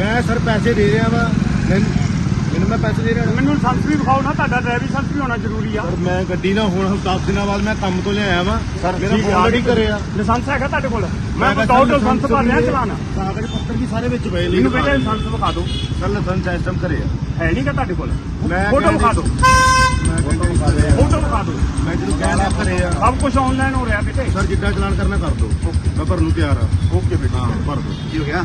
ਮੈਂ ਸਰ ਪੈਸੇ ਦੇ ਰਿਹਾ ਵਾ। ਮੈਨੂੰ ਮੈਨੂੰ ਮੈਂ ਪੈਸੇ ਦੇ ਰਿਹਾ ਮੈਨੂੰ ਲਾਇਸੈਂਸ ਵੀ ਵਿਖਾਓ ਨਾ ਤੁਹਾਡਾ ਡਰਾਈਵਿੰਗ ਲਾਇਸੈਂਸ ਵੀ ਹੋਣਾ ਜ਼ਰੂਰੀ ਆ। ਸਰ ਮੈਂ ਗੱਡੀ ਨਾ ਹੁਣ 10 ਦਿਨਾਂ ਬਾਅਦ ਮੈਂ ਕੰਮ ਤੋਂ ਲਿਆਇਆ ਵਾ। ਸਰ ਮੇਰਾ ਫੋਨ ਹੀ ਕਰਿਆ। ਲਾਇਸੈਂਸ ਹੈਗਾ ਤੁਹਾਡੇ ਕੋਲ? ਮੈਂ ਸਰ ਲਾਇਸੈਂਸ ਭਰ ਰਿਹਾ ਚਲਾਨ। ਕਾਗਜ਼ ਪੱਤਰ ਵੀ ਸਾਰੇ ਵਿੱਚ ਪਏ ਮੈਨੂੰ ਬੇਟਾ ਲਾਇਸੈਂਸ ਵਿਖਾ ਦਿਓ। ਸਰ ਲਾਇਸੈਂਸ ਸਿਸਟਮ ਕਰਿਆ। ਹੈ ਨਹੀਂਗਾ ਤੁਹਾਡੇ ਕੋਲ। ਮੈਂ ਫੋਟੋ ਵਿਖਾ ਦਿਓ। ਮੈਂ ਫੋਟੋ ਵਿਖਾ ਰਿਹਾ ਫੋਟੋ ਵਿਖਾ ਦਿਓ। ਮੈਂ ਜਦੋਂ ਕਹਿਣਾ ਕਰਿਆ। ਸਭ ਕੁਝ ਆਨਲਾਈਨ ਹੋ ਰਿਹਾ ਬੇਟੇ ਸਰ ਜਿੱਦਾਂ ਚਲਾਨ ਕਰਨਾ ਕਰ ਦੋ ਮੈਂ ਭਰਨ ਨੂੰ ਤਿਆਰ ਆ। ਓਕੇ ਬੇਟਾ। ਭਰ ਦੋ ਕੀ ਹੋ ਗਿਆ?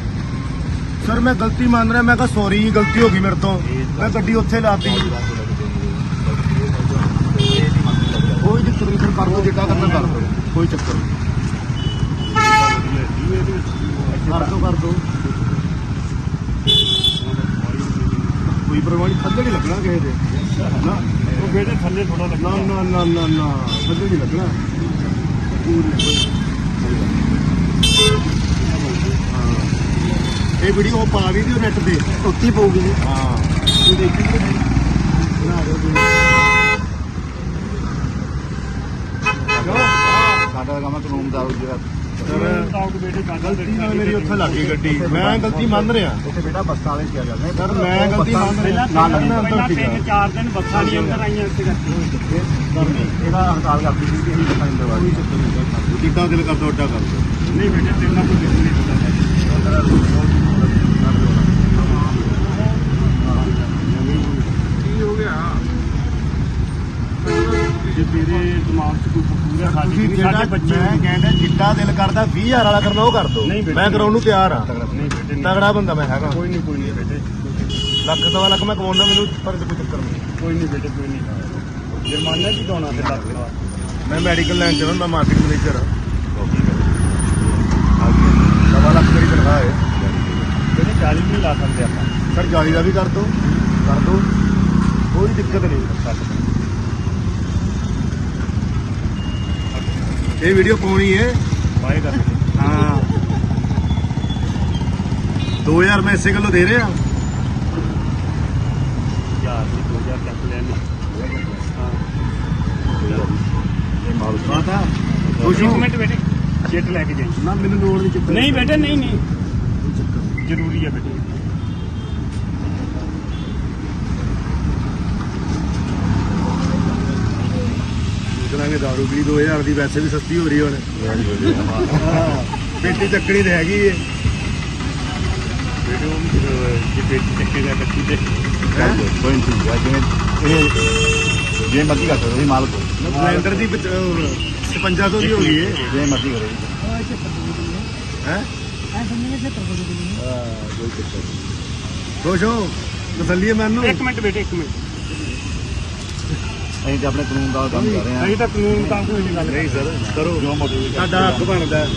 ਸਰ ਮੈਂ ਗਲਤੀ ਮੰਨ ਰਿਹਾ ਮੈਂ ਕਿਹਾ ਸੌਰੀ ਗਲਤੀ ਹੋ ਗਈ ਮੇਰੇ ਤੋਂ। ਮੈਂ ਗੱਡੀ ਉੱਥੇ ਲਾਤੀ। ਕੋਈ ਦਿੱਕਤ ਨਹੀਂ ਸਰ ਕਰ ਦੋ ਜਿੱਦਾਂ ਕਰਨਾ ਕਰ ਦੋ ਕੋਈ ਚੱਕਰ ਨਹੀਂ। ਕਰ ਦੋ ਕਰ ਦੋ। ਕੋਈ ਪਰਵਾਹ ਨਹੀਂ ਥੱਲੇ ਨਹੀਂ ਲੱਗਣਾ ਕਿਸੇ ਦੇ। ਨਾ। ਉਹ ਬੇਟੇ ਥੱਲੇ ਥੋੜਾ ਲੱਗਣਾ। ਨਾ ਨਾ ਨਾ ਨਾ ਥੱਲੇ ਨਹੀਂ ਲੱਗਣਾ। ਪੂਰੀ। ਇਹ ਵੀਡੀਓ ਪਾ ਵੀ ਦਿਓ ਨੈਟ ਤੇ ਉੱਤੀ ਪਊਗੀ। ਜੀ ਹਾਂ। ਤੂੰ ਦੇਖੀ ਕਿ ਨਹੀਂ ਬਣਾ ਦਿਓ ਤੁਸੀਂ। ਸਾਡਾ ਕੰਮ ਕਾਨੂੰਨ ਦਾ ਜਿਹੜਾ ਨਾਲ ਮੇਰੀ ਉੱਥੇ ਲੱਗ ਗਈ ਗੱਡੀ। ਮੈਂ ਗਲਤੀ ਮੰਨ ਰਿਹਾ। ਉੱਥੇ ਬੇਟਾ ਬੱਸਾਂ ਵਾਲੇ ਕੀ ਗੱਲ ਸਰ ਮੈਂ ਗਲਤੀ ਮੰਨ ਰਿਹਾ। ਪਹਿਲਾਂ ਨਾ, ਨਾ, ਪਹਿਲਾਂ ਠੀਕ ਆ। ਤਿੰਨ ਚਾਰ ਦਿਨ ਬੱਸਾਂ ਨਹੀਂ ਅੰਦਰ ਆਈਆਂ ਇੱਥੇ ਕਰਕੇ। ਇਹਦਾ ਹੜਤਾਲ ਕਰਦੀ ਸੀ ਕਿ ਅਸੀਂ ਬੱਸਾਂ ਅੰਦਰ ਵਾਲੀ ਜਿੱਦਾਂ ਦਿਲ ਕਰਦਾ ਉੱਡਾ ਕਰ ਦਿਓ। ਨਹੀਂ ਬੇਟੇ ਤੇਰੇ ਨਾਲ ਕੋਈ ਨਹੀਂ। ਪਤਾ ਦਿਮਾਗ 'ਚ ਕੋਈ ਸਾਡੀ ਸਾਡੇ ਬੱਚੇ ਮੈਂ ਕਹਿੰਦਾ ਜਿੱਦਾਂ ਦਿਲ ਕਰਦਾ 20000 ਵਾਲਾ ਕਰਨਾ ਉਹ ਕਰ ਦੋ। ਨਹੀਂ ਬੇਟੇ। ਮੈਂ ਕਰਾਉਣ ਨੂੰ ਤਿਆਰ ਆ। ਨਹੀਂ ਬੇਟੇ ਨਹੀਂ। ਤਗੜਾ ਬੰਦਾ ਮੈਂ ਹੈਗਾ। ਕੋਈ ਨਹੀਂ ਕੋਈ ਨਹੀਂ ਬੇਟੇ। ਲੱਖ ਸਵਾ ਲੱਖ ਮੈਂ ਕਮਾਉਣਾ ਮੈਨੂੰ ਪਰ ਕੋਈ ਚੱਕਰ ਨਹੀਂ। ਕੋਈ ਨਹੀਂ ਬੇਟੇ ਕੋਈ ਨਹੀਂ। ਜੁਰਮਾਨਾ ਕੀ ਦੋਣਾ ਤੇ ਲੱਖ ਦਾ? ਮੈਂ ਮੈਡੀਕਲ ਲਾਈਨ ਚ ਹਾਂ ਮੈਂ ਮਾਰਕੀਟ ਮੈਨੇਜਰ ਹਾਂ ਸਵਾ ਲੱਖ ਮੇਰੀ ਤਨਖਾਹ ਹੈ ਬੇਟੇ 40 ਨਹੀਂ ਲਾ ਸਕਦੇ ਆਪਾਂ ਸਰ ਜਾਲੀ ਦਾ ਵੀ ਕਰ ਦੋ ਕਰ ਦੋ ਕੋਈ ਦਿੱਕਤ ਨਹੀਂ। ਇਹ ਵੀਡੀਓ ਪਾਉਣੀ ਹੈ। ਬਾਏ ਕਰ ਹਾਂ। 2000 ਮੈਂ ਇਸੇ ਗੱਲੋਂ ਦੇ ਰਿਹਾ। ਯਾਰ ਜੀ 2000 ਚੱਕ ਲੈਣੇ ਹਾਂ। ਇਹ ਮਾਲ ਮਾਤਾ ਇੱਕ ਖੁਸ਼ੂ ਮਿੰਟ ਬੇਟੇ ਚਿੱਟ ਲੈ ਕੇ ਜਾਈਂ। ਨਾ ਮੈਨੂੰ ਲੋੜ ਨਹੀਂ ਚੱਕਰ ਨਹੀਂ ਬੇਟੇ ਨਹੀਂ ਨਹੀਂ। ਜ਼ਰੂਰੀ ਹੈ ਬੇਟੇ। ਕਰਾਂਗੇ ਦਾਰੂ ਵੀ 2000 ਦੀ ਵੈਸੇ ਵੀ ਸਸਤੀ ਹੋ ਰਹੀ ਹੁਣ। ਪੇਟੀ ਚੱਕਣੀ ਤੇ ਹੈਗੀ ਏ। ਉਹ ਜੇ ਪੇਟ ਚੱਕੇ ਦਾ ਕੱਟੀ ਤੇ। ਹੈਂ? ਕੋਈ ਨਹੀਂ ਜਿਵੇਂ ਇਹ ਜਿਵੇਂ ਮਰਜ਼ੀ ਕਰ ਸਕਦੇ ਮਾਲ ਕੋ ਬਲੈਂਡਰ ਦੀ 5500 ਦੀ ਹੋ ਗਈ ਏ। ਜਿਵੇਂ ਮਰਜ਼ੀ ਕਰੋ। ਜੀ ਹੈ ਕੋਈ ਚੱਕਰ ਨਹੀਂ। ਖੁਸ਼ ਹੋ? ਤਸੱਲੀ ਹੈ ਮੈਨੂੰ। ਇੱਕ ਮਿੰਟ ਬੇਟੇ ਇੱਕ ਮਿੰਟ। ਅਸੀਂ ਤਾਂ ਆਪਣੇ ਕਾਨੂੰਨ ਦਾ ਕੰਮ ਕਰ ਰਹੇ ਹਾਂ। ਅਸੀਂ ਤਾਂ ਕਾਨੂੰਨ ਮੁਤਾਬਕ ਇਹ ਗੱਲ ਨਹੀਂ ਸਰ ਕਰੋ। ਜੋ ਮਰਜ਼ੀ ਸਾਡਾ ਹੱਕ ਬਣਦਾ ਹੈ।